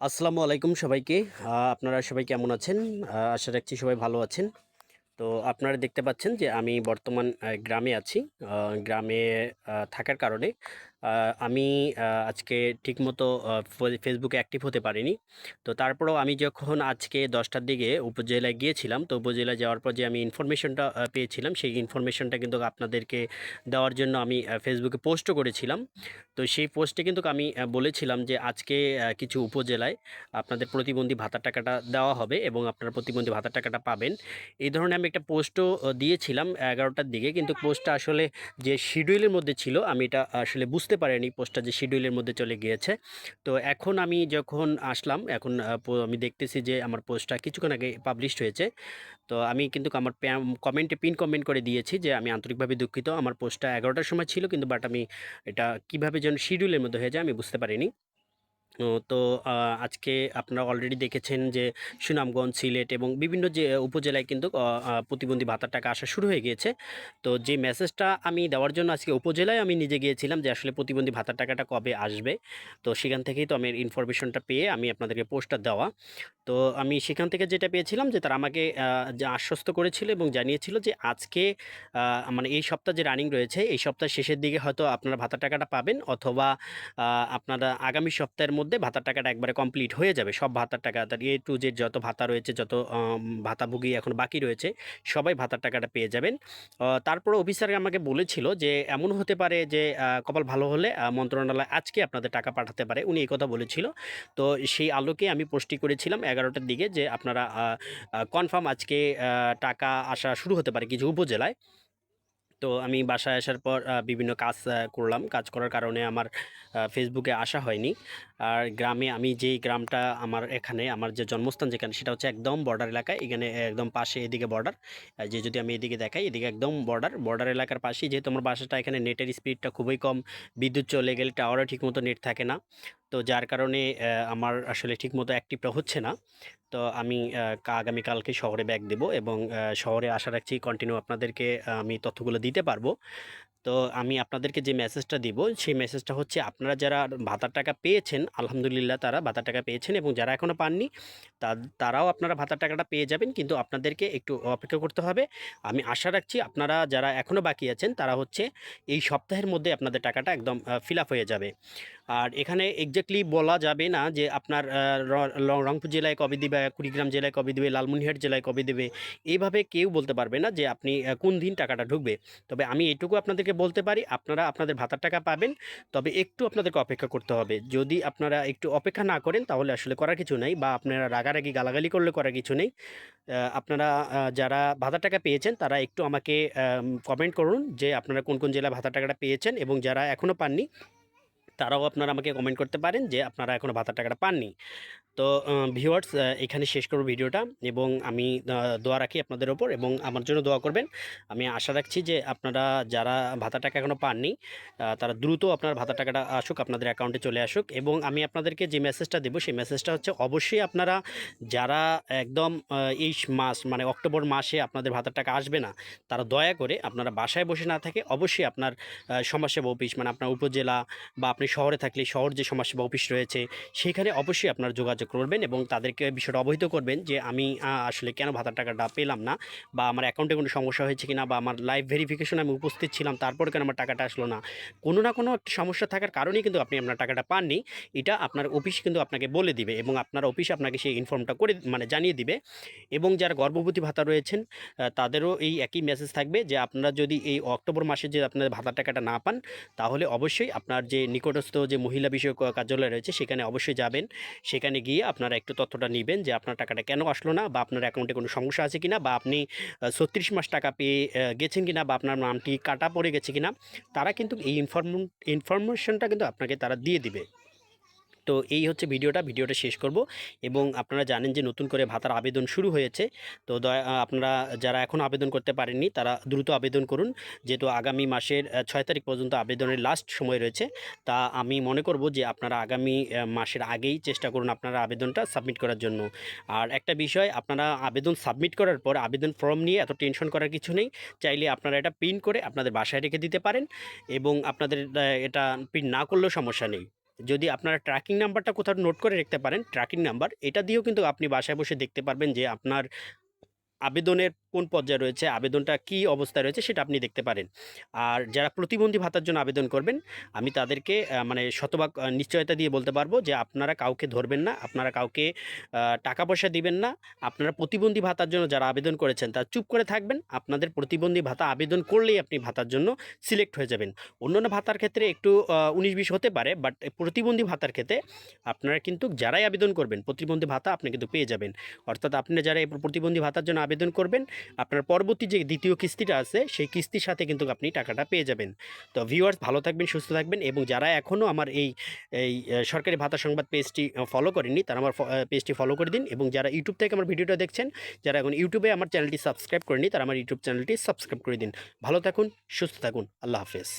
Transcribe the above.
আসসালামু আলাইকুম সবাইকে। আপনারা সবাই কেমন আছেন? আশা রাখছি সবাই ভালো আছেন। তো আপনারা দেখতে পাচ্ছেন যে আমি বর্তমান গ্রামে আছি। গ্রামে থাকার কারণে আমি আজকে ঠিকমতো ফেসবুকে অ্যাক্টিভ হতে পারিনি। তো তারপরেও আমি যখন আজকে দশটার দিকে উপজেলায় গিয়েছিলাম, তো উপজেলায় যাওয়ার পর যে আমি ইনফরমেশনটা পেয়েছিলাম, সেই ইনফরমেশনটা কিন্তু আপনাদেরকে দেওয়ার জন্য আমি ফেসবুকে পোস্টও করেছিলাম। তো সেই পোস্টে কিন্তু আমি বলেছিলাম যে আজকে কিছু উপজেলায় আপনাদের প্রতিবন্ধী ভাতার টাকাটা দেওয়া হবে এবং আপনারা প্রতিবন্ধী ভাতার টাকাটা পাবেন। এই ধরনের আমি একটা পোস্টও দিয়েছিলাম ১১ টার দিকে। কিন্তু পোস্টটা আসলে যে শিডিউলের মধ্যে ছিল, আমি এটা আসলে বুঝতে পারিনি পোস্টটা যে শিডিউলের মধ্যে চলে গিয়েছে। তো এখন আমি যখন আসলাম, এখন আমি দেখতেছি যে আমার পোস্টটা কিছুক্ষণ আগে পাবলিশড হয়েছে। তো আমি কিন্তু আমার কমেন্টে পিন কমেন্ট করে দিয়েছি যে আমি আন্তরিকভাবে দুঃখিত। আমার পোস্টটা ১১ টার সময় ছিল কিন্তু বাট আমি এটা কীভাবে যেন শিডিউলের মধ্যে হয়ে যায় আমি বুঝতে পারিনি। তো আজকে আপনারা অলরেডি দেখেছেন যে সুনামগঞ্জ, সিলেট এবং বিভিন্ন যে উপজেলায় কিন্তু প্রতিবন্ধী ভাতার টাকা আসা শুরু হয়ে গিয়েছে। তো যে মেসেজটা আমি দেওয়ার জন্য আজকে উপজেলায় আমি নিজে গিয়েছিলাম যে আসলে প্রতিবন্ধী ভাতার টাকাটা কবে আসবে। তো সেখান থেকেই তো আমি ইনফরমেশনটা পেয়ে আমি আপনাদেরকে পোস্টটা দেওয়া। তো আমি সেখান থেকে যেটা পেয়েছিলাম যে তারা আমাকে আশ্বস্ত করেছিল এবং জানিয়েছিল যে আজকে মানে এই সপ্তাহ যে রানিং রয়েছে এই সপ্তাহের শেষের দিকে হয়তো আপনারা ভাতার টাকাটা পাবেন অথবা আপনারা আগামী সপ্তাহের মধ্যে ভাতার টাকাটা একবারে কমপ্লিট হয়ে যাবে। সব ভাতার টাকা তার এ টু জেড যত ভাতা রয়েছে, যত ভাতাভোগী এখন বাকি রয়েছে, সবাই ভাতার টাকাটা পেয়ে যাবেন। অ তারপরেও অফিসার আমাকে বলেছিল যে এমন হতে পারে যে কপাল ভালো হলে মন্ত্রণালয় আজকে আপনাদের টাকা পাঠাতে পারে। উনি এই কথা বলেছিল। তো সেই আলোকে আমি পোস্টটি করেছিলাম এগারোটার দিকে যে আপনারা কনফার্ম আজকে টাকা আসা শুরু হতে পারে কিছু উপজেলায়। তো আমি বাসায় আসার পর বিভিন্ন কাজ করলাম। কাজ করার কারণে আমার ফেসবুকে আসা হয়নি। আর গ্রামে আমি যেই গ্রামটা আমার এখানে, আমার যে জন্মস্থান যেখানে, সেটা হচ্ছে একদম বর্ডার এলাকায়। এখানে একদম পাশে এদিকে বর্ডার। যে যদি আমি এদিকে দেখাই, এদিকে একদম বর্ডার। বর্ডার এলাকার পাশেই যেহেতু আমার বাসাটা, এখানে নেটের স্পিডটা খুবই কম। বিদ্যুৎ চলে গেলে টাওয়ারও ঠিকমতো নেট থাকে না। তো যার কারণে আমার আসলে ঠিকমতো অ্যাক্টিভটা হচ্ছে না। তো আমি আগামীকালকে শহরে ব্যাগ দেব এবং শহরে আশা রাখছি কন্টিনিউ আপনাদেরকে আমি তথ্যগুলো দিতে পারব। তো আমি আপনাদেরকে যে মেসেজটা দিব, সেই মেসেজটা হচ্ছে আপনারা যারা ভাতার টাকা পেয়েছেন, আলহামদুলিল্লাহ তারা ভাতার টাকা পেয়েছেন এবং যারা এখনও পাননি তারাও আপনারা ভাতার টাকাটা পেয়ে যাবেন। কিন্তু আপনাদেরকে একটু অপেক্ষা করতে হবে। আমি আশা রাখছি আপনারা যারা এখনও বাকি আছেন, তারা হচ্ছে এই সপ্তাহের মধ্যে আপনাদের টাকাটা একদম ফিল হয়ে যাবে। আর এখানে এক্সাক্টলি বলা যাবে না যে আপনার রংপুর জেলায় কবে দিবে, কুড়িগ্রাম জেলায় কবে দেবে লালমনিরহাট জেলায় কবে দেবে। এইভাবে কেউ বলতে পারবে না যে আপনি কোন দিন টাকাটা ঢুকবে। তবে আমি এটুকু আপনাদেরকে বলতে পারি আপনারা আপনাদের ভাতার টাকা পাবেন। তবে একটু আপনাদেরকে অপেক্ষা করতে হবে। যদি আপনারা একটু অপেক্ষা না করেন তাহলে আসলে করার কিছু নেই বা আপনারা রাগারাগি গালাগালি করলে করার কিছু নেই। আপনারা যারা ভাতার টাকা পেয়েছেন তারা একটু আমাকে কমেন্ট করুন যে আপনারা কোন, কোন জেলায় ভাতার টাকাটা পেয়েছেন এবং যারা এখনও পাননি তারাও আপনারা আমাকে কমেন্ট করতে পারেন যে আপনারা এখনও ভাতার টাকাটা পাননি। তো আ ভিউয়ার্স এখানে শেষ করব ভিডিওটা এবং আমি দোয়া রাখি আপনাদের ওপর এবং আমার জন্য দোয়া করবেন। আমি আশা রাখছি যে আপনারা যারা ভাতার টাকা এখনও পাননি তারা দ্রুত আপনার ভাতার টাকাটা আসুক আপনাদের অ্যাকাউন্টে চলে আসুক এবং আমি আপনাদেরকে যে মেসেজটা দেবো সেই মেসেজটা হচ্ছে অবশ্যই আপনারা যারা একদম এই মাস মানে অক্টোবর মাসে আপনাদের ভাতার টাকা আসবে না, তারা দয়া করে আপনারা বাসায় বসে না থাকে অবশ্যই আপনার সমাজসেবা অফিস মানে আপনার উপজেলা বা আপনি শহরে থাকলে, শহর যে সমাজসেবা অফিস রয়েছে, সেখানে অবশ্যই আপনার যোগাযোগ করবেন এবং তাদেরকে বিষয়টা অবহিত করবেন যে আমি আসলে কেন ভাতার টাকাটা পেলাম না বা আমার অ্যাকাউন্টে কোনো সমস্যা হয়েছে কিনা বা আমার লাইভ ভেরিফিকেশনে আমি উপস্থিত ছিলাম, তারপরে কেন আমার টাকাটা আসলো না। কোনো না কোনো একটা সমস্যা থাকার কারণেই কিন্তু আপনি আপনার টাকাটা পাননি। এটা আপনার অফিস কিন্তু আপনাকে বলে দিবে এবং আপনার অফিস আপনাকে সেই ইনফর্মটা করে মানে জানিয়ে দিবে এবং যারা গর্ভবতী ভাতা রয়েছেন তাদেরও এই একই মেসেজ থাকবে যে আপনারা যদি এই অক্টোবর মাসে যে আপনাদের ভাতার টাকাটা না পান, তাহলে অবশ্যই আপনার যে নিকটস্থ যে মহিলা বিষয়ক কার্যালয় রয়েছে, সেখানে অবশ্যই যাবেন। সেখানে গিয়ে আপনারা একটু তথ্যটা নেবেন যে আপনার টাকাটা কেন আসলো না বা আপনার অ্যাকাউন্টে কোনো সমস্যা আছে কিনা বা আপনি ছত্রিশ মাস টাকা পেয়ে গেছেন কিনা বা আপনার নামটি কাটা পড়ে গেছে কিনা। তারা কিন্তু এই ইনফরম ইনফরমেশনটা কিন্তু আপনাকে তারা দিয়ে দিবে। তো এই হচ্ছে ভিডিওটা, ভিডিওটা শেষ করব এবং আপনারা জানেন যে নতুন করে ভাতার আবেদন শুরু হয়েছে। তো আপনারা যারা এখনও আবেদন করতে পারেননি তারা দ্রুত আবেদন করুন। যেহেতু আগামী মাসের ছয় তারিখ পর্যন্ত আবেদনের লাস্ট সময় রয়েছে। তা আমি মনে করব যে আপনারা আগামী মাসের আগেই চেষ্টা করুন আপনারা আবেদনটা সাবমিট করার জন্য। আর একটা বিষয় আপনারা আবেদন সাবমিট করার পর আবেদন ফর্ম নিয়ে এত টেনশন করার কিছু নেই। চাইলে আপনারা এটা প্রিন্ট করে আপনাদের বাসায় রেখে দিতে পারেন এবং আপনাদের এটা প্রিন্ট না করলেও সমস্যা নেই। যদি আপনারা ট্র্যাকিং নাম্বারটা কোথাও নোট করে রাখতে পারেন ট্র্যাকিং নাম্বার এটা দিয়েও কিন্তু আপনি বাসায় বসে দেখতে পারবেন যে আপনার আবেদনের কোন পর্যায়ে রয়েছে, আবেদনটা কী অবস্থায় রয়েছে সেটা আপনি দেখতে পারেন। আর যারা প্রতিবন্ধী ভাতার জন্য আবেদন করবেন, আমি তাদেরকে মানে শতভাগ নিশ্চয়তা দিয়ে বলতে পারব যে আপনারা কাউকে ধরবেন না, আপনারা কাউকে টাকা পয়সা দিবেন না। আপনারা প্রতিবন্ধী ভাতার জন্য যারা আবেদন করেছেন, তারা চুপ করে থাকবেন। আপনাদের প্রতিবন্ধী ভাতা আবেদন করলেই আপনি ভাতার জন্য সিলেক্ট হয়ে যাবেন। অন্যান্য ভাতার ক্ষেত্রে একটু উনিশ বিশ হতে পারে, বাট প্রতিবন্ধী ভাতার ক্ষেত্রে আপনারা কিন্তু যারাই আবেদন করবেন, প্রতিবন্ধী ভাতা আপনি কিন্তু পেয়ে যাবেন। অর্থাৎ আপনি যারা প্রতিবন্ধী ভাতার জন্য আবেদন করবেন। আপনার পরবর্তী যে দ্বিতীয় কিস্তিটা আছে, সেই কিস্তির সাথে কিন্তু আপনি টাকাটা পেয়ে যাবেন। তো ভিউয়ার্স ভালো থাকবেন, সুস্থ থাকবেন এবং যারা এখনও আমার এই এই সরকারি ভাতা সংবাদ পেজটি ফলো করেননি, তারা আমার পেজটি ফলো করে দিন এবং যারা ইউটিউব থেকে আমার ভিডিওটা দেখছেন, যারা এখন ইউটিউবে আমার চ্যানেলটি সাবস্ক্রাইব করেনি তারা আমার ইউটিউব চ্যানেলটি সাবস্ক্রাইব করে দিন। ভালো থাকুন, সুস্থ থাকুন, আল্লাহ হাফেজ।